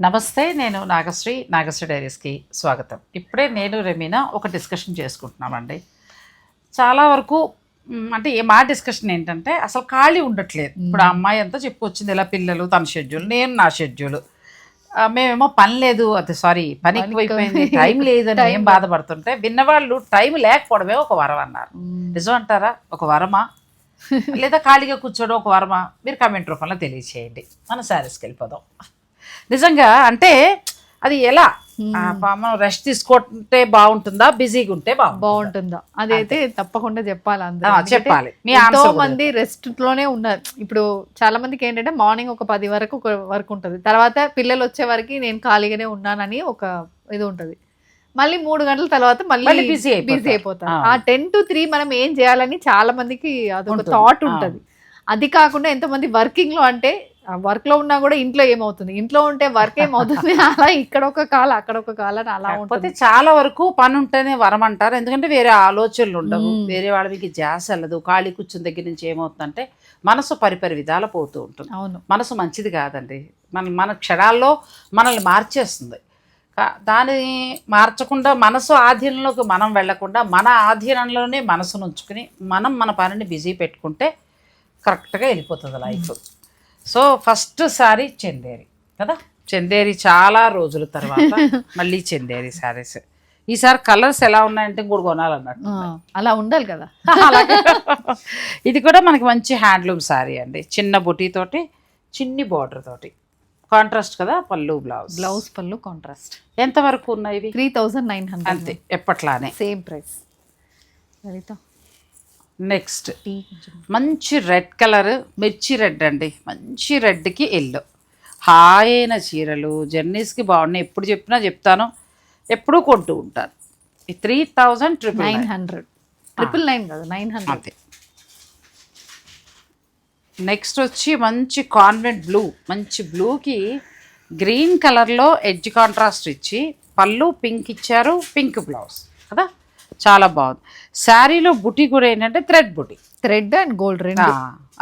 నమస్తే నేను నాగశ్రీ నాగశ్రీ డైరీస్కి స్వాగతం. ఇప్పుడే నేను రెమీనా ఒక డిస్కషన్ చేసుకుంటున్నామండి. చాలా వరకు అంటే మా డిస్కషన్ ఏంటంటే అసలు ఖాళీ ఉండట్లేదు. ఇప్పుడు ఆ అమ్మాయి అంతా చెప్పుకొచ్చింది ఇలా పిల్లలు తన షెడ్యూల్ నేను నా షెడ్యూల్. మేమేమో పని లేదు అది సారీ పని ఎక్కువైపోయింది టైం లేదని ఏం బాధపడుతుంటే విన్నవాళ్ళు టైం లేకపోవడమే ఒక వరం అన్నారు. నిజం అంటారా? ఒక వరమా? లేదా ఖాళీగా కూర్చోవడం ఒక వరమా? మీరు కామెంట్ రూపంలో తెలియచేయండి. మన శారీస్కి వెళ్ళిపోదాం. నిజంగా అంటే అది ఎలా? మనం రెస్ట్ తీసుకుంటే బాగుంటుందా? బిజీగా ఉంటే బాగుంటుందా? అదైతే తప్పకుండా చెప్పాలి అందరూ. చెప్పాలి. ఎంతో మంది రెస్ట్లోనే ఉన్నారు. ఇప్పుడు చాలా మందికి ఏంటంటే మార్నింగ్ ఒక పది వరకు ఒక వర్క్ ఉంటుంది. తర్వాత పిల్లలు వచ్చే వరకు నేను ఖాళీగానే ఉన్నానని ఒక ఇది ఉంటది. మళ్ళీ మూడు గంటల తర్వాత మళ్ళీ అయిపోతారు. బిజీ అయిపోతారు. ఆ. టెన్ టు త్రీ మనం ఏం చేయాలని చాలా మందికి అదొక. థాట్. ఉంటది. అది కాకుండా ఎంతమంది వర్కింగ్లో అంటే వర్క్లో ఉన్నా కూడా ఇంట్లో ఏమవుతుంది? ఇంట్లో ఉంటే వర్క్ ఏమవుతుంది? అలా ఇక్కడ ఒక కాల అక్కడ ఒక కాల అని అలా ఉంటుంది. చాలా వరకు పని ఉంటేనే వరం అంటారు. ఎందుకంటే వేరే ఆలోచనలు ఉండవు. వేరే వాళ్ళ మీకు జాస్ వెళ్ళదు ఖాళీ కూర్చుని దగ్గర నుంచి ఏమవుతుందంటే మనసు పరిపరి విధాల పోతూ ఉంటుంది. అవును. మనసు మంచిది కాదండి. మన మన క్షణాల్లో మనల్ని మార్చేస్తుంది. దాన్ని మార్చకుండా మనసు ఆధీనంలోకి మనం వెళ్ళకుండా మన ఆధీనంలోనే మనసును ఉంచుకుని మనం మన పనిని బిజీ పెట్టుకుంటే కరెక్ట్గా వెళ్ళిపోతుంది లైఫ్. సో ఫస్ట్ సారి చందేరి కదా? చందేరి చాలా రోజుల తర్వాత మళ్ళీ చందేరి సారీస్. ఈసారి కలర్స్ ఎలా ఉన్నాయంటే కూడా కొనాలన్నట్టు అలా ఉండాలి కదా. ఇది కూడా మనకి మంచి హ్యాండ్లూమ్ శారీ అండి. చిన్న బుటీ తోటి చిన్ని బార్డర్ తోటి. కాంట్రాస్ట్ కదా పళ్ళు బ్లౌజ్. బ్లౌజ్ పళ్ళు కాంట్రాస్ట్. ఎంత వరకు ఉన్నాయి త్రీ థౌజండ్ నైన్ హండ్రెడ్. అంతే ఎప్పట్లానే. Same price. లలిత నెక్స్ట్. మంచి రెడ్ కలర్ మిర్చి రెడ్ అండి. మంచి రెడ్కి ఎల్లో. హాయ్ అయిన చీరలు జర్నీస్కి బాగున్నాయి. ఎప్పుడు చెప్పినా చెప్తాను. ఎప్పుడూ కొంటూ ఉంటాను. ఈ three thousand triple nine hundred. Triple nine కదా నైన్ హండ్రెడ్. అంతే. నెక్స్ట్ వచ్చి మంచి కాన్వెంట్ బ్లూ. మంచి బ్లూకి గ్రీన్ కలర్లో ఎడ్జ్ కాంట్రాస్ట్ ఇచ్చి పళ్ళు పింక్ ఇచ్చారు పింక్ బ్లౌజ్. కదా? చాలా బాగుంది. శారీలో బుటీ కూడా ఏంటంటే thread buti. Thread and gold రెండు.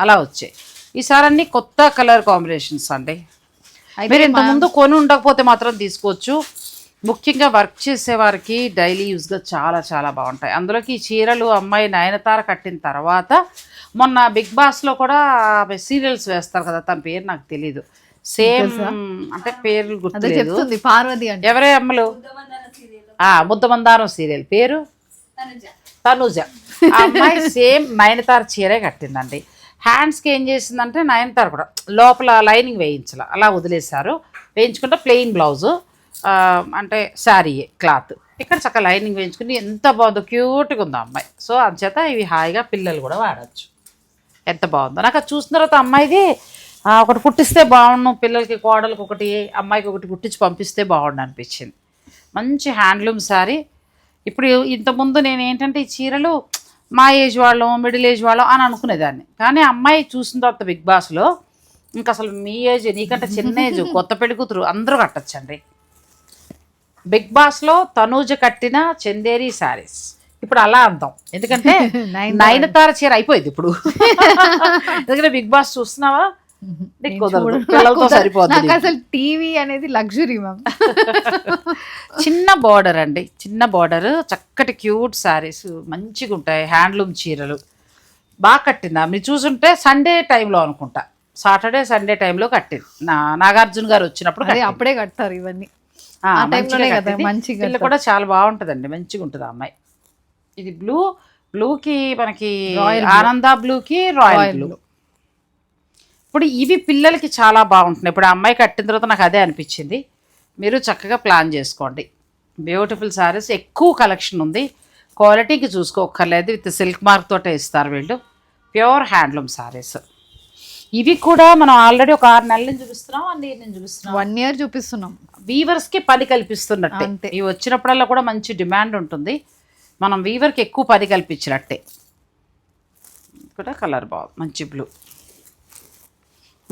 అలా వచ్చాయి. ఈసారి అన్ని కొత్త కలర్ కాంబినేషన్స్ అండి. మీరు ఇంత ముందు కొని ఉండకపోతే మాత్రం తీసుకోవచ్చు. ముఖ్యంగా వర్క్ చేసే వారికి డైలీ యూస్గా చాలా చాలా బాగుంటాయి. అందులోకి ఈ చీరలు అమ్మాయి నయనతార కట్టిన తర్వాత మొన్న బిగ్ బాస్లో కూడా సీరియల్స్ వేస్తారు కదా తన పేరు నాకు తెలీదు. సేమ్ అంటే పేర్లు చెప్తుంది పార్వతి అంటే. ఎవరే అమ్మలు? ముద్దమందారం సీరియల్. పేరు? తనుజ. అమ్మాయి సేమ్ నయనతార చీరే కట్టిందండి. హ్యాండ్స్కి ఏం చేసిందంటే నయనతార కూడా లోపల లైనింగ్ వేయించాల. అలా వదిలేశారు. వేయించుకుంటే ప్లెయిన్ బ్లౌజు అంటే శారీ క్లాత్ ఇక్కడ చక్కగా లైనింగ్ వేయించుకుని ఎంత బాగుందో క్యూట్గా ఉందో అమ్మాయి. సో అందుచేత ఇవి హాయిగా పిల్లలు కూడా వాడచ్చు. ఎంత బాగుందో. నాకు అది చూసిన తర్వాత అమ్మాయిది ఒకటి కుట్టిస్తే బాగుండు పిల్లలకి కోడలకు ఒకటి అమ్మాయికి ఒకటి కుట్టించి పంపిస్తే బాగుండు అనిపించింది. మంచి హ్యాండ్లూమ్ శారీ ఇప్పుడు ఇంతకుముందు నేను ఏంటంటే ఈ చీరలు మా ఏజ్ వాళ్ళం మిడిల్ ఏజ్ వాళ్ళం అని అనుకునేదాన్ని. కానీ అమ్మాయి చూసిన తర్వాత బిగ్ బాస్లో ఇంకా అసలు మీ ఏజ్ నీకంటే చిన్న ఏజ్ కొత్త పెళ్ళి కూతురు అందరూ కట్టచ్చండి. బిగ్ బాస్లో తనూజ కట్టిన చందేరి శారీస్. ఇప్పుడు అలా అందాం. ఎందుకంటే నైన్ నయనతార చీర అయిపోయింది ఇప్పుడు. ఎందుకంటే బిగ్ బాస్ చూస్తున్నావా? నీకు. అసలు టీవీ అనేది లగ్జరీ మ్యామ్. చిన్న బార్డర్ అండి. చిన్న బార్డర్ చక్కటి క్యూట్ శారీస్ మంచిగా ఉంటాయి. హ్యాండ్లూమ్ చీరలు. బాగా కట్టిందా మీరు చూసుంటే సండే టైంలో అనుకుంటా. సాటర్డే సండే టైంలో కట్టింది. నా నాగార్జున గారు వచ్చినప్పుడు. అప్పుడే కడతారు ఇవన్నీ. మంచిగా కూడా చాలా బాగుంటుందండి. మంచిగా ఉంటుంది అమ్మాయి. ఇది బ్లూ. బ్లూకి మనకి. ఆనంద బ్లూకి రాయల్ బ్లూ. ఇప్పుడు ఇవి పిల్లలకి చాలా బాగుంటున్నాయి. ఇప్పుడు ఆ అమ్మాయి కట్టిన తర్వాత నాకు అదే అనిపించింది. మీరు చక్కగా ప్లాన్ చేసుకోండి. బ్యూటిఫుల్ శారీస్ ఎక్కువ కలెక్షన్ ఉంది. క్వాలిటీకి చూసుకోక్కర్లేదు. విత్ సిల్క్ మార్క్ తోటే ఇస్తారు వీళ్ళు. ప్యూర్ హ్యాండ్లూమ్ శారీస్ ఇవి కూడా మనం ఆల్రెడీ ఒక ఆరు నెలల చూపిస్తున్నాం అన్ని నుంచి చూపిస్తున్నాం. వన్ ఇయర్ చూపిస్తున్నాం. వీవర్స్కి పని కల్పిస్తున్నట్టే. అంతే. ఇవి వచ్చినప్పుడల్లా కూడా మంచి డిమాండ్ ఉంటుంది. మనం వీవర్కి ఎక్కువ పని కల్పించినట్టే. కూడా కలర్ బాగుంది. మంచి బ్లూ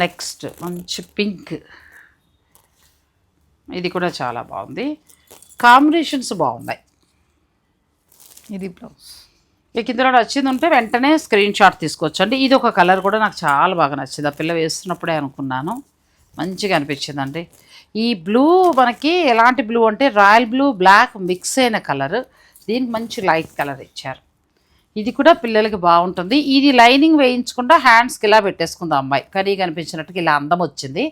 నెక్స్ట్ మంచి పింక్. ఇది కూడా చాలా బాగుంది. కాంబినేషన్స్ బాగున్నాయి. ఇది బ్లౌజ్. మీకు ఇందులో నచ్చింది ఉంటే వెంటనే స్క్రీన్ షాట్ తీసుకోవచ్చు అండి ఇది ఒక కలర్ కూడా నాకు చాలా బాగా నచ్చింది. ఆ పిల్ల వేస్తున్నప్పుడే అనుకున్నాను. మంచిగా అనిపించిందండి. ఈ బ్లూ మనకి ఎలాంటి బ్లూ అంటే రాయల్ బ్లూ బ్లాక్ మిక్స్ అయిన కలర్. దీనికి మంచి లైట్ కలర్ ఇచ్చారు. ఇది కూడా పిల్లలకి బాగుంటుంది. ఇది లైనింగ్ వేయించకుండా హ్యాండ్స్కి ఇలా పెట్టేసుకుంది ఆ అమ్మాయి. కర్రీ కనిపించినట్టుగా ఇలా అందం వచ్చింది.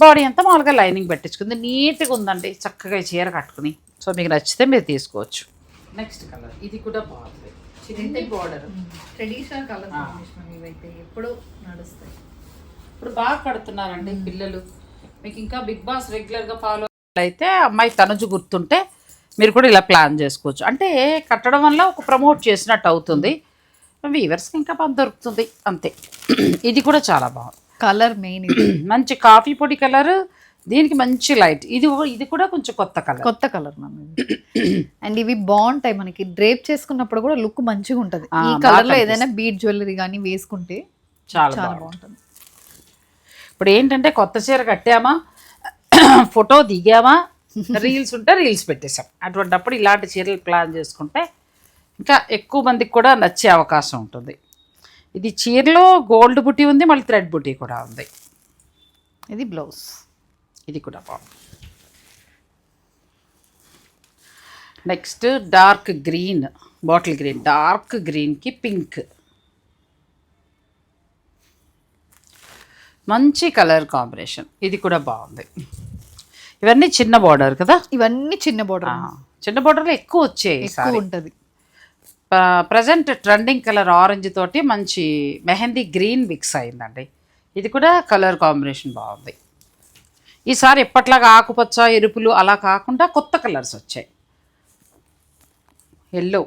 బాడీ అంతా మామూలుగా లైనింగ్ పెట్టించుకుంది. నీట్గా ఉందండి. చక్కగా చీర కట్టుకుని. సో మీకు నచ్చితే మీరు తీసుకోవచ్చు. Next colour. ఇది కూడా బాగుంది. చిన్న బార్డర్. ట్రెడిషనల్ కలర్ ఇవైతే. ఎప్పుడు నడుస్తాయి. ఇప్పుడు బాగా కడుతున్నారండి పిల్లలు. మీకు ఇంకా బిగ్ బాస్ రెగ్యులర్గా ఫాలో అయితే అమ్మాయి తనుజు గుర్తుంటే మీరు కూడా ఇలా ప్లాన్ చేసుకోవచ్చు. అంటే కట్టడం వల్ల ఒక ప్రమోట్ చేసినట్టు అవుతుంది. వీవర్స్కి ఇంకా పని దొరుకుతుంది. అంతే. ఇది కూడా చాలా బాగుంది. కలర్ మెయిన్ ఇది. మంచి కాఫీ పొడి కలర్ దీనికి మంచి లైట్. ఇది ఇది కూడా కొంచెం కొత్త కలర్. కొత్త కలర్ అండ్ ఇవి బాగుంటాయి మనకి. డ్రేప్ చేసుకున్నప్పుడు కూడా లుక్ మంచిగా ఉంటది. ఈ బాగా కలర్లో కనిపిస్తుంది. ఏదైనా బీట్ జ్యువెలరీ కానీ వేసుకుంటే చాలా చాలా బాగుంటుంది. ఇప్పుడు ఏంటంటే కొత్త చీర కట్టామా ఫోటో దిగామా రీల్స్ ఉంటే రీల్స్ పెట్టేసాం అటువంటప్పుడు ఇలాంటి చీరలు ప్లాన్ చేసుకుంటే ఇంకా ఎక్కువ మందికి కూడా నచ్చే అవకాశం ఉంటుంది. ఇది చీరలో గోల్డ్ బుటీ ఉంది మళ్ళీ థ్రెడ్ బుటీ కూడా ఉంది. ఇది బ్లౌజ్. ఇది కూడా బాగుంది. Next dark green bottle green. Dark గ్రీన్కి పింక్. మంచి కలర్ కాంబినేషన్. ఇది కూడా బాగుంది. ఇవన్నీ చిన్న బార్డర్ కదా? ఇవన్నీ చిన్న బోర్డర్ చిన్న బార్డర్లో ఎక్కువ వచ్చాయి ఎక్కువ ఉంటది. ప్రజెంట్ ట్రెండింగ్ కలర్ ఆరెంజ్ తోటి మంచి మెహందీ గ్రీన్ మిక్స్ అయిందండి. ఇది కూడా కలర్ కాంబినేషన్ బాగుంది. ఈసారి ఎప్పట్లాగా ఆకుపచ్చ ఎరుపులు అలా కాకుండా కొత్త కలర్స్ వచ్చాయి. ఎల్లో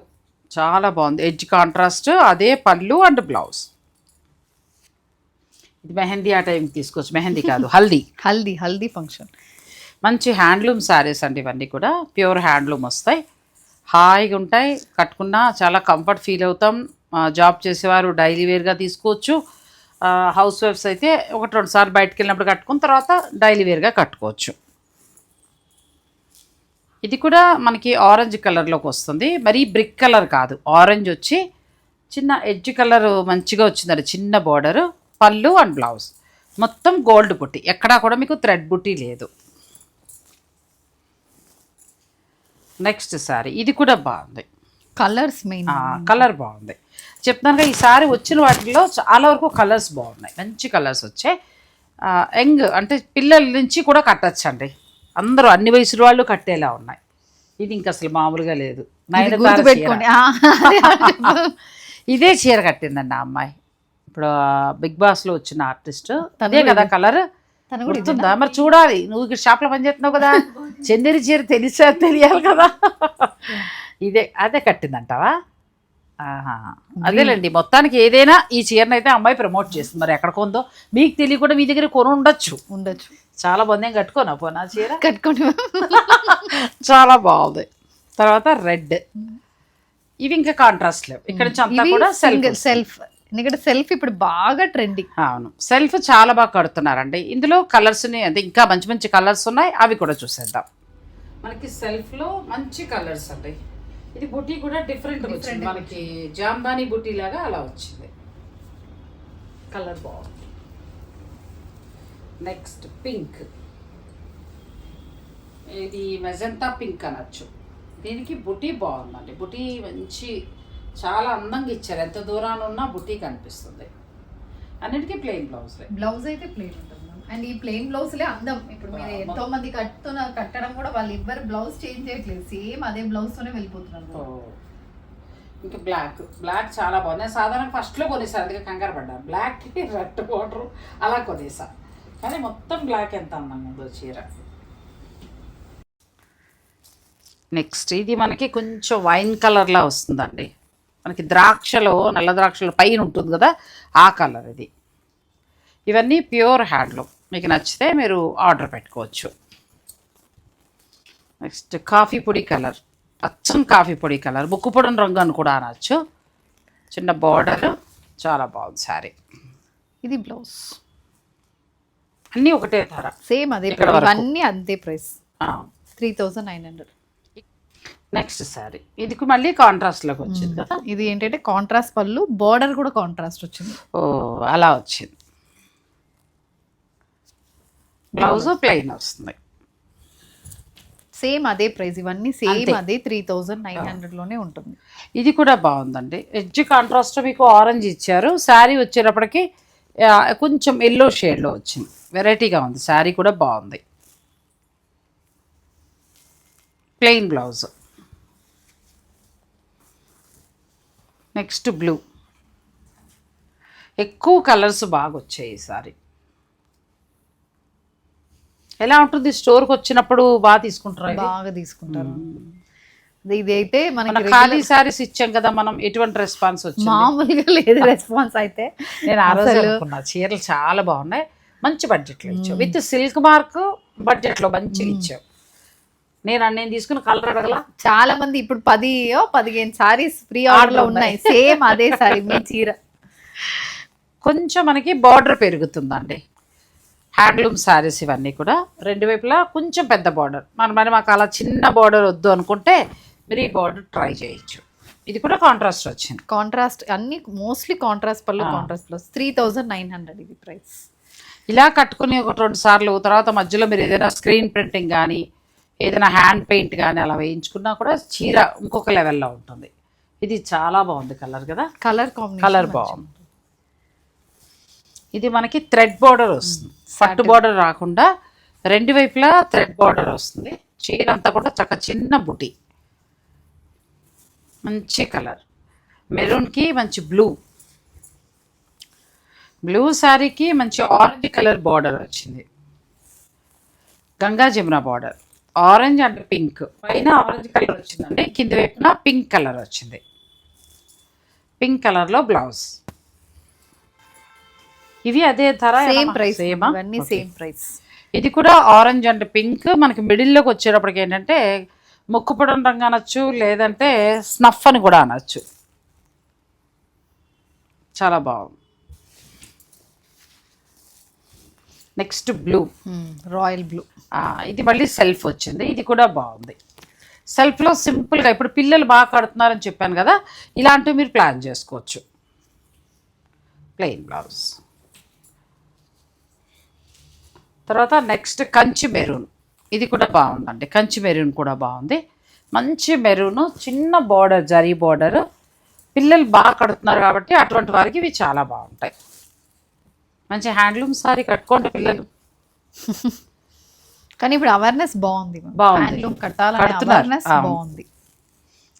చాలా బాగుంది. ఎడ్జ్ కాంట్రాస్ట్ అదే పళ్ళు అండ్ బ్లౌజ్ ఇది మెహందీ ఆ టైంకి తీసుకోవచ్చు. మెహందీ కాదు హల్దీ. హల్దీ హల్దీ ఫంక్షన్ మంచి హ్యాండ్లూమ్ శారీస్ అండి ఇవన్నీ కూడా. ప్యూర్ హ్యాండ్లూమ్ వస్తాయి. హాయిగా ఉంటాయి. కట్టుకున్నా చాలా కంఫర్ట్ ఫీల్ అవుతాం. జాబ్ చేసేవారు డైలీ వేర్గా తీసుకోవచ్చు. హౌస్ వైఫ్స్ అయితే ఒకటి రెండు సార్లు బయటకు వెళ్ళినప్పుడు కట్టుకున్న తర్వాత డైలీ వేర్గా కట్టుకోవచ్చు. ఇది కూడా మనకి ఆరెంజ్ కలర్లోకి వస్తుంది. మరీ బ్రిక్ కలర్ కాదు. ఆరెంజ్ వచ్చి చిన్న ఎడ్జ్ కలర్ మంచిగా వచ్చిందండి. చిన్న బార్డరు పళ్ళు అండ్ బ్లౌజ్. మొత్తం గోల్డ్ బుట్టి. ఎక్కడా కూడా మీకు థ్రెడ్ బుట్టి లేదు. నెక్స్ట్ సారీ. ఇది కూడా బాగుంది. కలర్స్ మెయిన్ కలర్ బాగుంది. చెప్తున్నానుగా ఈ సారీ వచ్చిన వాటిలో చాలా వరకు కలర్స్ బాగున్నాయి. మంచి కలర్స్ వచ్చాయి. యంగ్ అంటే పిల్లల నుంచి కూడా కట్టచ్చు అండి అందరూ అన్ని వయసుల వాళ్ళు కట్టేలా ఉన్నాయి. ఇది ఇంక అసలు మామూలుగా లేదు. ఇదే చీర. కట్టిందండి ఆ అమ్మాయి. ఇప్పుడు బిగ్ బాస్లో వచ్చిన ఆర్టిస్ట్. తను అదే కదా కలర్. తను కూడా గుర్తుందా? మరి చూడాలి. నువ్వు ఇక్కడ షాప్లో పనిచేస్తున్నావు కదా. చందేరి చీర తెలిసా? తెలియాలి కదా. ఇదే అదే కట్టిందంటావా? ఆహా. అదేలేండి. మొత్తానికి ఏదైనా ఈ చీరను అయితే అమ్మాయి ప్రమోట్ చేస్తుంది. మరి ఎక్కడ కొందో మీకు తెలియకుండా మీ దగ్గర కొని ఉండొచ్చు. ఉండొచ్చు. చాలా బాగుంది. ఏం కట్టుకోనా? పోనా చీర? కట్టుకోండి చాలా బాగుంది. తర్వాత రెడ్. ఇవి ఇంకా కాంట్రాస్ట్ లేవు. ఇక్కడ నుంచి అంతా కూడా సెల్ఫ్ సెల్ఫ్ ఎందుకంటే సెల్ఫ్ ఇప్పుడు బాగా ట్రెండింగ్. అవును. సెల్ఫ్ చాలా బాగా కడుతున్నారండి. ఇందులో కలర్స్ని అంటే ఇంకా మంచి మంచి కలర్స్ ఉన్నాయి. అవి కూడా చూసేద్దాం. మనకి సెల్ఫ్లో మంచి కలర్స్ అండి. ఇది బుటీ కూడా డిఫరెంట్ వచ్చింది. మనకి జాంబానీ బుటీ లాగా అలా వచ్చింది. కలర్ బాగుంది. Next pink. ఇది మెజంతా పింక్ అనొచ్చు. దీనికి బుటీ బాగుందండి. బుటీ మంచి చాలా అందంగా ఇచ్చారు. ఎంత దూరాన ఉన్నా బుటీ కనిపిస్తుంది. అన్నిటికీ ప్లెయిన్ బ్లౌజ్లే బ్లౌజ్ అయితే ప్లెయిన్ ఉంటుంది అండ్ ఈ ప్లెయిన్ బ్లౌజ్ లే అందం. ఇప్పుడు మీరు ఎంతో మంది కట్టుతున్న కట్టడం కూడా వాళ్ళు ఎవ్వరు బ్లౌజ్ చేంజ్ చేయట్లేదు. సేమ్ అదే బ్లౌజ్ తోనే వెళ్ళిపోతున్నారు ఇంకా బ్లాక్ బ్లాక్ చాలా బాగుంది. నేను సాధారణంగా ఫస్ట్లో కొనేసాను అందుకే కంగారు పడ్డాను బ్లాక్కి రెడ్ బార్డర్ అలా కొనేసా. కానీ మొత్తం బ్లాక్ ఎంత అందంగా ఉందో చీర. నెక్స్ట్ ఇది మనకి కొంచెం వైన్ కలర్లా వస్తుందండి. మనకి ద్రాక్షలో నల్ల ద్రాక్షలో పైన ఉంటుంది కదా ఆ కలర్ ఇది. ఇవన్నీ ప్యూర్ హ్యాండ్లూమ్. మీకు నచ్చితే మీరు ఆర్డర్ పెట్టుకోవచ్చు. నెక్స్ట్ కాఫీ పొడి కలర్. అచ్చం కాఫీ పొడి కలర్. ముక్కు పొడిన రంగు అని కూడా అనొచ్చు. చిన్న బార్డర్. చాలా బాగుంది శారీ. ఇది బ్లౌజ్. అన్నీ ఒకటే ధర. సేమ్ అదే. ఇవన్నీ అంతే price. Three thousand nine hundred. Next sari ఇది మళ్ళీ కాంట్రాస్ట్లోకి వచ్చింది కదా? ఇది ఏంటంటే కాంట్రాస్ట్ పళ్ళు బార్డర్ కూడా కాంట్రాస్ట్ వచ్చింది. ఓ అలా వచ్చింది. బ్లౌజ్ ప్లెయిన్ వస్తుంది. సేమ్ అదే ప్రైస్ ఇవన్నీ సేమ్. అదే త్రీ థౌజండ్ నైన్ హండ్రెడ్లోనే ఉంటుంది. ఇది కూడా బాగుందండి. ఎడ్జ్ కాంట్రాస్ట్ మీకు ఆరెంజ్ ఇచ్చారు. శారీ వచ్చేటప్పటికి కొంచెం ఎల్లో షేడ్లో వచ్చింది. వెరైటీగా ఉంది. శారీ కూడా బాగుంది. Plain blouse next blue. ఎక్కువ కలర్స్ బాగా వచ్చాయి ఈ సారీ. ఎలా ఉంటుంది స్టోర్కి వచ్చినప్పుడు బాగా తీసుకుంటారా? బాగా తీసుకుంటారు. ఇది- ఇది అయితే మన మనకి ఖాళీ సారీస్ ఇచ్చాం కదా మనం ఎటువంటి రెస్పాన్స్ వచ్చింది? మామూలుగా లేదు రెస్పాన్స్ అయితే. నేను ఆ రోజు అనుకున్నా చీరలు చాలా బాగున్నాయి మంచి బడ్జెట్లో ఇచ్చావు. విత్ సిల్క్ మార్క్ బడ్జెట్లో మంచిగా ఇచ్చావు. నేను నేను తీసుకున్న కలర్ అడగల. చాలా మంది ఇప్పుడు పది పదిహేను సారీస్ ఫ్రీ ఆర్డర్లో ఉన్నాయి. సేమ్ అదే సారీ మీ చీర. కొంచెం మనకి బార్డర్ పెరుగుతుందండి. హ్యాండ్లూమ్ శారీస్ ఇవన్నీ కూడా. రెండు వైపులా కొంచెం పెద్ద బార్డర్ మన మరి మాకు అలా చిన్న బార్డర్ వద్దు అనుకుంటే మీరు ఈ బార్డర్ ట్రై చేయొచ్చు. ఇది కూడా కాంట్రాస్ట్ వచ్చింది. కాంట్రాస్ట్ అన్ని మోస్ట్లీ కాంట్రాస్ట్ పళ్ళు contrast plus three thousand nine hundred ఇది ప్రైస్ ఇలా కట్టుకుని ఒక రెండు సార్లు తర్వాత మధ్యలో మీరు ఏదైనా స్క్రీన్ ప్రింటింగ్ కానీ ఏదైనా హ్యాండ్ పెయింట్ కానీ అలా వేయించుకున్నా కూడా చీర ఇంకొక లెవెల్లో ఉంటుంది. ఇది చాలా బాగుంది కలర్ కదా? కలర్ కలర్ బాగుంది. ఇది మనకి థ్రెడ్ బార్డర్ వస్తుంది. పట్టు బార్డర్ రాకుండా రెండు వైపులా థ్రెడ్ బార్డర్ వస్తుంది. చీర అంతా కూడా చక్క చిన్న బుటి. మంచి కలర్. మెరూన్కి మంచి బ్లూ. బ్లూ శారీకి మంచి ఆరెంజ్ కలర్ బార్డర్ వచ్చింది. Ganga Jamuna border. Orange and pink. పైన ఆరెంజ్ కలర్ వచ్చిందండి కింద వైపున పింక్ కలర్ వచ్చింది. పింక్ కలర్లో బ్లౌజ్. ఇవి అదే ధర సేమ్ ప్రైస్ సేమా ఇవన్నీ సేమ్ ప్రైస్ ఇది కూడా ఆరెంజ్ అండ్ పింక్. మనకి మిడిల్లోకి వచ్చేటప్పటికి ఏంటంటే ముక్కుపుడం రంగు అనొచ్చు లేదంటే స్నఫ్ అని కూడా అనొచ్చు. చాలా బాగుంది. Next blue. Royal blue. ఇది మళ్ళీ సెల్ఫ్ వచ్చింది. ఇది కూడా బాగుంది. సెల్ఫ్లో సింపుల్గా ఇప్పుడు పిల్లలు బాగా కడుతున్నారని చెప్పాను కదా ఇలాంటివి మీరు ప్లాన్ చేసుకోవచ్చు. Plain blouse. తర్వాత నెక్స్ట్ కంచి మెరూన్. ఇది కూడా బాగుందండి. కంచి మెరూన్ కూడా బాగుంది. మంచి మెరూన్ చిన్న బార్డర్ జరీ బార్డర్ పిల్లలు బాగా కడుతున్నారు కాబట్టి అటువంటి వారికి ఇవి చాలా బాగుంటాయి. మంచి హ్యాండ్లూమ్ సారీ కట్టుకోండి పిల్లలు. కానీ ఇప్పుడు అవేర్నెస్ బాగుంది బాగుంది. అవేర్నెస్. బాగుంది.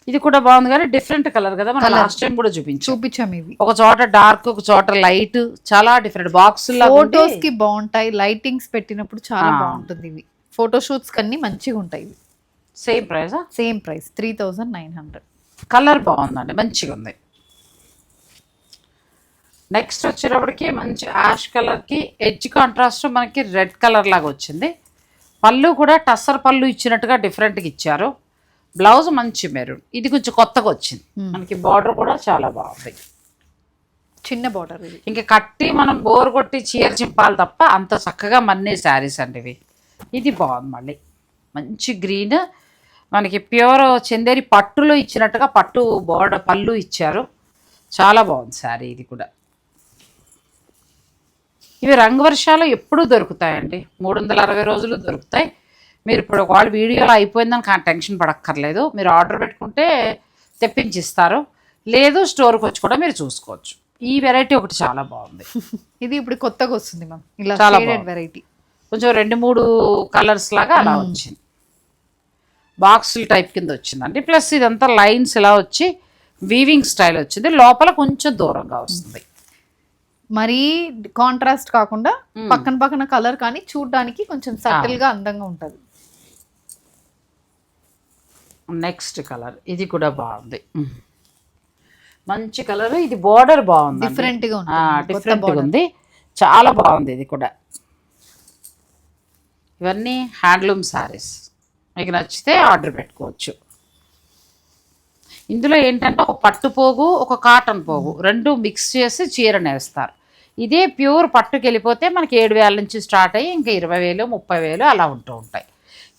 ఇది కూడా బాగుంది కానీ డిఫరెంట్ కలర్ కదా. మనం లాస్ట్ టైం కూడా చూపించాం. చూపించాం ఇవి. ఒక చోట డార్క్ ఒక చోట లైట్ చాలా డిఫరెంట్ బాక్స్ ఫోటోస్కి బాగుంటాయి. లైటింగ్స్ పెట్టినప్పుడు చాలా బాగుంటుంది ఇవి. ఫోటో షూట్స్ కన్నీ మంచిగా ఉంటాయి ఇవి. Same price same price three thousand nine hundred colour బాగుందండి. మంచిగా ఉంది. నెక్స్ట్ వచ్చేటప్పటికి మంచి యాష్ కలర్కి ఎడ్జ్ కాంట్రాస్ట్ మనకి రెడ్ కలర్ లాగా వచ్చింది. పళ్ళు కూడా టస్సర్ పళ్ళు ఇచ్చినట్టుగా డిఫరెంట్గా ఇచ్చారు. బ్లౌజ్ మంచి మెరూన్ ఇది కొంచెం కొత్తగా వచ్చింది. మనకి బార్డర్ కూడా చాలా బాగుంది. చిన్న బార్డర్ ఇది. ఇంకా కట్టి మనం బోర్ కొట్టి చీర చింపాలి తప్ప అంత చక్కగా మన్నే శారీస్ అండి ఇవి. ఇది బాగుంది మళ్ళీ. మంచి గ్రీన్ మనకి ప్యూర్ చందేరి పట్టులో ఇచ్చినట్టుగా పట్టు బోర్డర్ పళ్ళు ఇచ్చారు. చాలా బాగుంది శారీ ఇది కూడా. ఇవి రంగు వర్షాలు ఎప్పుడూ దొరుకుతాయండి. మూడు వందల అరవై రోజులు దొరుకుతాయి. మీరు ఇప్పుడు ఒకవేళ వీడియోలో అయిపోయిందని టెన్షన్ పడక్కర్లేదు. మీరు ఆర్డర్ పెట్టుకుంటే తెప్పించిస్తారు. లేదు స్టోర్కి వచ్చి కూడా మీరు చూసుకోవచ్చు. ఈ వెరైటీ ఒకటి చాలా బాగుంది. ఇది ఇప్పుడు కొత్తగా వస్తుంది మ్యామ్. ఇలా చాలా. వెరైటీ కొంచెం రెండు మూడు కలర్స్ లాగా అలా వచ్చింది. బాక్సుల టైప్ కింద వచ్చిందండి. ప్లస్ ఇదంతా లైన్స్ ఇలా వచ్చి వీవింగ్ స్టైల్ వచ్చింది. లోపల కొంచెం దూరంగా వస్తుంది. మరీ కాంట్రాస్ట్ కాకుండా పక్కన పక్కన కలర్ కానీ చూడడానికి కొంచెం సటిల్గా అందంగా ఉంటది. నెక్స్ట్ కలర్ ఇది కూడా బాగుంది. మంచి కలర్ ఇది బార్డర్ బాగుంది డిఫరెంట్గా డిఫరెంట్ border. ఉంది. చాలా బాగుంది ఇది కూడా. ఇవన్నీ హ్యాండ్లూమ్ సారీస్ మీకు నచ్చితే ఆర్డర్ పెట్టుకోవచ్చు. ఇందులో ఏంటంటే ఒక పట్టు పోగు ఒక కాటన్ పోగు. రెండు మిక్స్ చేసి చీర నేస్తారు. ఇదే ప్యూర్ పట్టుకి వెళ్ళిపోతే మనకి ఏడు వేల నుంచి స్టార్ట్ అయ్యి ఇంకా ఇరవై వేలు ముప్పై వేలు అలా ఉంటూ ఉంటాయి.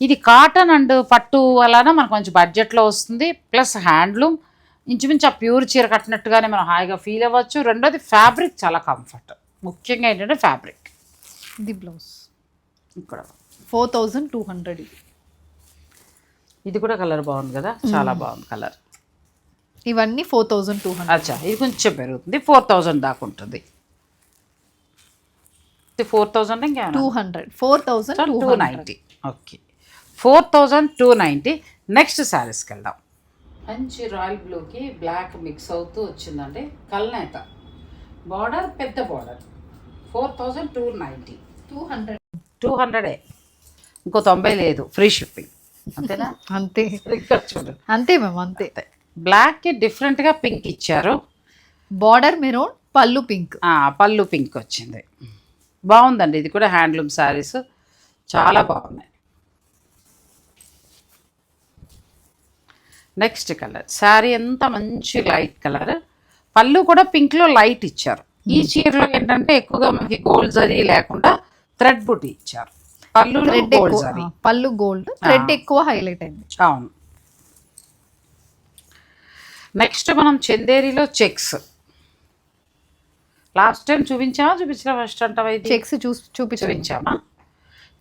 ఇది కాటన్ అండ్ పట్టు వలన మనకు మంచి బడ్జెట్లో వస్తుంది. ప్లస్ హ్యాండ్లూమ్ ఇంచుమించు ఆ ప్యూర్ చీర కట్టినట్టుగానే మనం హాయిగా ఫీల్ అవ్వచ్చు. రెండోది ఫ్యాబ్రిక్ చాలా కంఫర్ట్. ముఖ్యంగా ఏంటంటే ఫ్యాబ్రిక్. ఇది బ్లౌజ్. ఇక్కడ. ఫోర్ థౌజండ్ టూ హండ్రెడ్ ఇది. ఇది కూడా కలర్ బాగుంది కదా? చాలా బాగుంది కలర్. ఇవన్నీ ఫోర్ థౌజండ్ టూ హండ్రెడ్. అచ్చా ఇది కొంచెం పెరుగుతుంది. ఫోర్ థౌజండ్ దాకా ఉంటుంది. ఫోర్ థౌజండ్ ఇంకా two hundred four thousand two two ninety. Okay. Four thousand two ninety. Next శారీస్కి వెళ్దాం. మంచి రాయల్ బ్లూకి బ్లాక్ మిక్స్ అవుతూ వచ్చిందండి. కల్నేత. బార్డర్ పెద్ద border. Four thousand two ninety. Two hundred. Two హండ్రెడే. ఇంకో తొంభై లేదు. Free shipping. అంతేనా? అంతే. ఇక్కడ చూడండి అంతే మ్యామ్ అంతే. బ్లాక్కి డిఫరెంట్గా పింక్ ఇచ్చారు. బార్డర్ మెరూన్ పళ్ళు పింక్. ఆ, పళ్ళు పింక్ వచ్చింది. బాగుందండి. ఇది కూడా హ్యాండ్లూమ్ శారీస్. చాలా బాగున్నాయి. Next colour. శారీ ఎంత మంచి లైట్ కలర్. పళ్ళు కూడా పింక్లో లైట్ ఇచ్చారు. ఈ చీరలో ఏంటంటే ఎక్కువగా మనకి గోల్డ్ జరీ లేకుండా థ్రెడ్ బుట్టి ఇచ్చారు. పళ్ళు థ్రెడ్ పళ్ళు గోల్డ్. థ్రెడ్ ఎక్కువ హైలైట్ అయింది. అవును. నెక్స్ట్ మనం చందేరిలో చెక్స్. లాస్ట్ టైం చూపించామా? చూపించిన ఫస్ట్ అంటావా ఇది? చెక్స్ చూపించండి చూపించామా?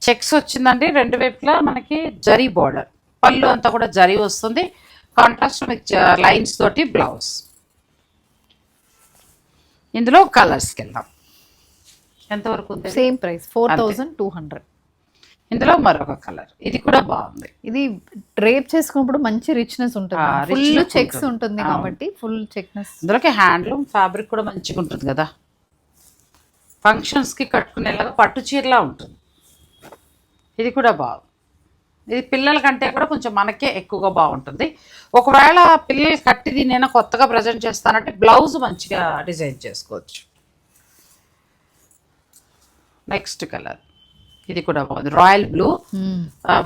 చెక్స్ వచ్చిందండి రెండు వైపులా మనకి జరీ బార్డర్ పళ్ళు అంతా కూడా జరీ వస్తుంది. కాంట్రాస్ట్ లైన్స్ తోటి బ్లౌజ్ ఇందులో కలర్స్కి వెళ్దాం. ఎంతవరకు same price four thousand two hundred ఇందులో మరొక కలర్. ఇది కూడా బాగుంది. ఇది డ్రేప్ చేసుకున్నప్పుడు మంచి రిచ్నెస్ ఉంటుంది. ఫుల్ చెక్స్ ఉంటుంది. కాబట్టి ఫుల్ చెక్నెస్ ఇందులోకి హ్యాండ్లూమ్ ఫ్యాబ్రిక్ కూడా మంచిగా ఉంటుంది కదా. ఫంక్షన్స్కి కట్టుకునేలాగా పట్టు చీరలా ఉంటుంది. ఇది కూడా బాగుంది. ఇది పిల్లల కంటే కూడా కొంచెం మనకే ఎక్కువగా బాగుంటుంది. ఒకవేళ పిల్లలు కట్టిది నేను కొత్తగా ప్రజెంట్ చేస్తానంటే బ్లౌజ్ మంచిగా డిజైన్ చేసుకోవచ్చు. నెక్స్ట్ కలర్ ఇది కూడా బాగుంది. Royal blue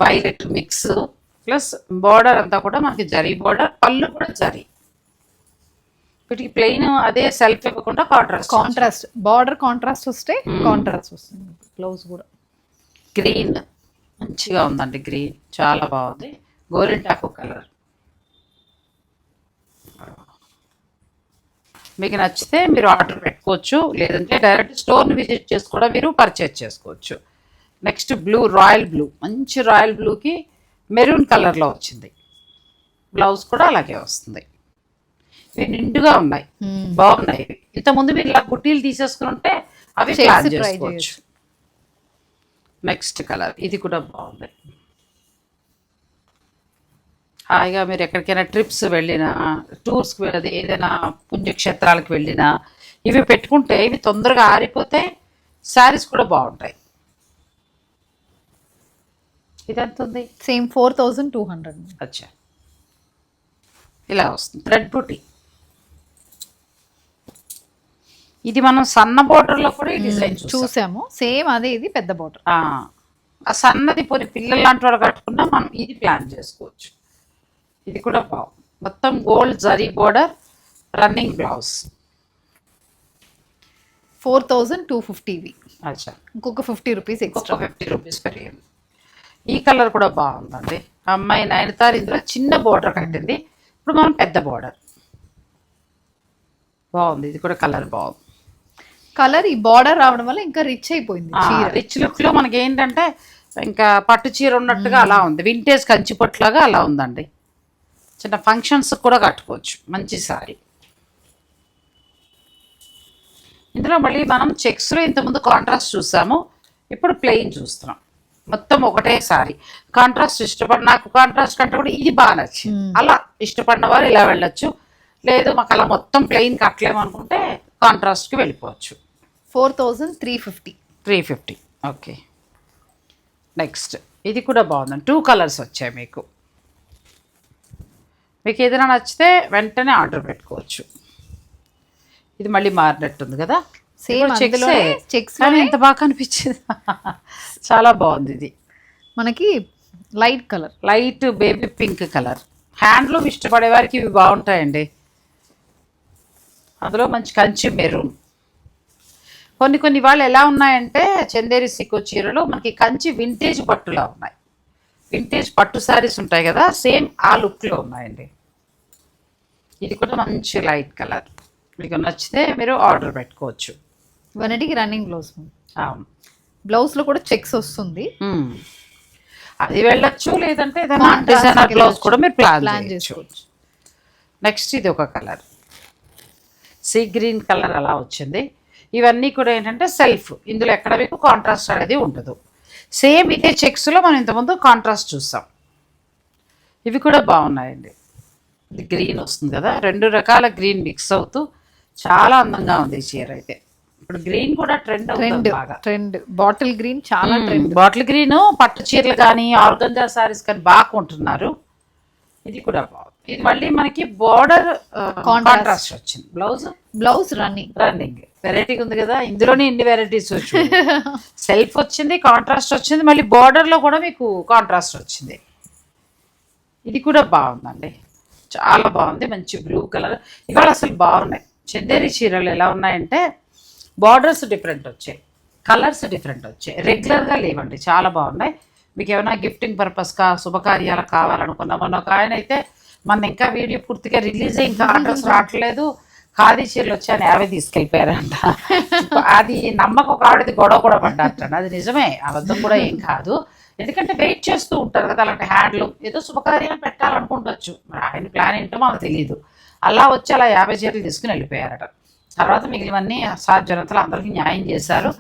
violet mix plus border అంతా కూడా మనకి జరీ బార్డర్ పళ్ళు కూడా జరీ. వీటికి ప్లెయిన్ అదే సెల్ఫ్ ఇవ్వకుండా కాంట్రాస్ట్ కాంట్రాస్ట్ బార్డర్ కాంట్రాస్ట్ వస్తే కాంట్రాస్ట్ వస్తుంది. బ్లౌజ్ కూడా. గ్రీన్ మంచిగా ఉందండి గ్రీన్ చాలా బాగుంది. గోరింటాకు కలర్ మీకు నచ్చితే మీరు ఆర్డర్ పెట్టుకోవచ్చు. లేదంటే డైరెక్ట్ స్టోర్ని విజిట్ చేసి కూడా మీరు పర్చేజ్ చేసుకోవచ్చు. Next blue royal blue. మంచి రాయల్ బ్లూకి మెరూన్ కలర్లో వచ్చింది. బ్లౌజ్ కూడా అలాగే వస్తుంది. ఇవి నిండుగా ఉన్నాయి. బాగున్నాయి. ఇంతకుముందు మీరు ఇలా కుట్టీలు తీసేసుకుని ఉంటే అవి ప్లాన్ చేసుకోవచ్చు. Next colour. ఇది కూడా బాగుంది. హాయిగా మీరు ఎక్కడికైనా ట్రిప్స్ వెళ్ళినా టూర్స్కి వెళ్ళదు ఏదైనా పుణ్యక్షేత్రాలకు వెళ్ళినా ఇవి పెట్టుకుంటే ఇవి తొందరగా ఆరిపోతే శారీస్ కూడా బాగుంటాయి. ఇది ఎంత ఉంది same four thousand two hundred. అచ్చా. ఇలా వస్తుంది. థ్రెడ్ బూటీ. ఇది మనం సన్న బోర్డర్లో కూడా ఈ డిజైన్ చూసాం. చూసాము. సేమ్ అదే ఇది పెద్ద బార్డర్. ఆ సన్నది పోనీ పిల్లలు లాంటి వాళ్ళు కట్టుకున్నా మనం ఇది ప్లాన్ చేసుకోవచ్చు. ఇది కూడా బాగుంది మొత్తం gold zari border running blouse. Four thousand two ఫిఫ్టీవి అచ్చా. ఇంకొక fifty rupees extra. Fifty rupees పెరిగింది. ఈ కలర్ కూడా బాగుందండి. అమ్మాయి నైన్తారు ఇందులో చిన్న బోర్డర్ కట్టింది. ఇప్పుడు మనం పెద్ద బోర్డర్ బాగుంది. ఇది కూడా కలర్ బాగుంది. కలర్ ఈ బార్డర్ రావడం వల్ల ఇంకా రిచ్ అయిపోయింది రిచ్ లుక్లో మనకి ఏంటంటే ఇంకా పట్టు చీర ఉన్నట్టుగా అలా ఉంది. వింటేజ్ కంచి పట్టులాగా అలా ఉందండి. చిన్న ఫంక్షన్స్ కూడా కట్టుకోవచ్చు. మంచి సారీ ఇందులో మళ్ళీ మనం చెక్స్లో ఇంతకుముందు కాంట్రాస్ట్ చూసాము. ఇప్పుడు ప్లెయిన్ చూస్తున్నాం. మొత్తం ఒకటే సారీ. కాంట్రాస్ట్ ఇష్టపడి నాకు కాంట్రాస్ట్ కంటే కూడా ఇది బాగా నచ్చింది. అలా ఇష్టపడిన వారు ఇలా వెళ్ళొచ్చు. లేదు మాకు అలా మొత్తం ప్లెయిన్ కట్టలేము అనుకుంటే కాంట్రాస్ట్కి వెళ్ళిపోవచ్చు. Four thousand three fifty. Three fifty. Okay. Next. ఇది కూడా బాగుందండి టూ కలర్స్ వచ్చాయి మీకు. మీకు ఏదైనా నచ్చితే వెంటనే ఆర్డర్ పెట్టుకోవచ్చు. ఇది మళ్ళీ మారినట్టుంది కదా? సేమ్ చెక్సే. చెక్స్ కానీ ఎంత బాగా కనిపించింది చాలా బాగుంది ఇది. మనకి light colour light baby pink colour handloom ఇష్టపడే వారికి ఇవి బాగుంటాయండి. అందులో మంచి కంచి మెరూన్. కొన్ని కొన్ని వాళ్ళు ఎలా ఉన్నాయంటే చందేరి సిక్కు చీరలు మనకి కంచి వింటేజ్ పట్టులా ఉన్నాయి. వింటేజ్ పట్టు శారీస్ ఉంటాయి కదా సేమ్ ఆ లుక్లో ఉన్నాయండి. ఇది కూడా మంచి లైట్ కలర్ మీకు నచ్చితే మీరు ఆర్డర్ పెట్టుకోవచ్చు. ఇవన్నిటికి రన్నింగ్ బ్లౌజ్ అవును. బ్లౌజ్లో కూడా చెక్స్ వస్తుంది. అది వెళ్ళొచ్చు లేదంటే డిజైనర్ బ్లౌజ్. కూడా మీరు ప్లాన్ చేసుకోవచ్చు చేసుకోవచ్చు. నెక్స్ట్ ఇది ఒక కలర్ సీ గ్రీన్ కలర్ అలా వచ్చింది. ఇవన్నీ కూడా ఏంటంటే సెల్ఫ్ ఇందులో ఎక్కడ మీకు కాంట్రాస్ట్ అనేది ఉండదు. సేమ్ ఇదే చెక్స్లో మనం ఇంతకుముందు కాంట్రాస్ట్ చూసాం. ఇవి కూడా బాగున్నాయండి. ఇది గ్రీన్ వస్తుంది కదా. రెండు రకాల గ్రీన్ మిక్స్ అవుతూ చాలా అందంగా ఉంది ఈ చీర అయితే. ఇప్పుడు గ్రీన్ కూడా ట్రెండ్ ట్రెండ్ బాగా. ట్రెండ్ బాటిల్ గ్రీన్ చాలా ట్రెండ్ బాటిల్ గ్రీన్ పట్టు చీరలు కానీ ఆర్గంజా సారీస్ కానీ బాగా కొంటున్నారు. ఇది కూడా బాగుంది. ఇది మళ్ళీ మనకి బోర్డర్ కాంట్రాస్ట్ వచ్చింది. బ్లౌజ్ బ్లౌజ్ రన్నింగ్ రన్నింగ్ వెరైటీగా ఉంది కదా ఇందులోనే ఇన్ని వెరైటీస్ వచ్చి సెల్ఫ్ వచ్చింది కాంట్రాస్ట్ వచ్చింది మళ్ళీ border లో కూడా మీకు కాంట్రాస్ట్ వచ్చింది. ఇది కూడా బాగుందండి. చాలా బాగుంది మంచి బ్లూ కలర్ ఇవాళ అసలు బాగున్నాయి. చందేరి చీరలు ఎలా ఉన్నాయంటే బార్డర్స్ డిఫరెంట్ వచ్చాయి కలర్స్ డిఫరెంట్ వచ్చాయి రెగ్యులర్గా లేవండి. చాలా బాగున్నాయి. మీకు ఏమైనా గిఫ్టింగ్ పర్పస్గా శుభకార్యాలకు కావాలనుకున్నా మొన్న ఒక ఆయన అయితే మన ఇంకా వీడియో పూర్తిగా రిలీజ్ ఇంకా ఆర్డర్స్ రావట్లేదు. ఖాదీ చీరలు వచ్చాయని యాభై తీసుకెళ్ళిపోయారంట. అది నమ్మకం ఒక గొడవ కూడా పడ్డట అది నిజమే. అబద్ధం కూడా ఏం కాదు. ఎందుకంటే వెయిట్ చేస్తూ ఉంటారు కదా అలాంటి హ్యాండ్లు ఏదో శుభకార్యం పెట్టాలనుకుంటొచ్చు. మరి ఆయన ప్లాన్ ఏంటో మనకు తెలియదు అలా వచ్చి అలా యాభై చీరలు తీసుకుని వెళ్ళిపోయారట. తర్వాత మిగిలినవన్నీ జనతలు అందరికీ న్యాయం చేశారు.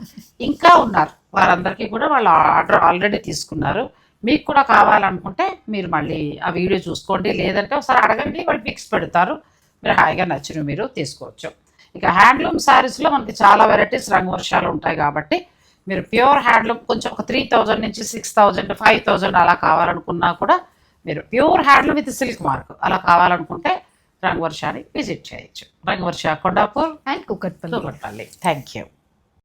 ఇంకా ఉన్నారు. వారందరికీ కూడా వాళ్ళు ఆర్డర్ ఆల్రెడీ తీసుకున్నారు. మీకు కూడా కావాలనుకుంటే మీరు మళ్ళీ ఆ వీడియో చూసుకోండి. లేదంటే ఒకసారి అడగండి వాళ్ళు పిక్స్ పెడతారు. మీరు హాయిగా నచ్చిన మీరు తీసుకోవచ్చు. ఇక హ్యాండ్లూమ్ శారీస్లో మనకి చాలా వెరైటీస్ రంగు వర్షాలు ఉంటాయి కాబట్టి మీరు ప్యూర్ హ్యాండ్లూమ్ కొంచెం ఒక త్రీ థౌజండ్ నుంచి సిక్స్ థౌజండ్ ఫైవ్ థౌజండ్ అలా కావాలనుకున్నా కూడా మీరు pure handloom with silk mark అలా కావాలనుకుంటే రంగు వర్షాన్ని విజిట్ చేయొచ్చు. Rangu Varsha Kondapur and Kukatpally. Kukatpally thank you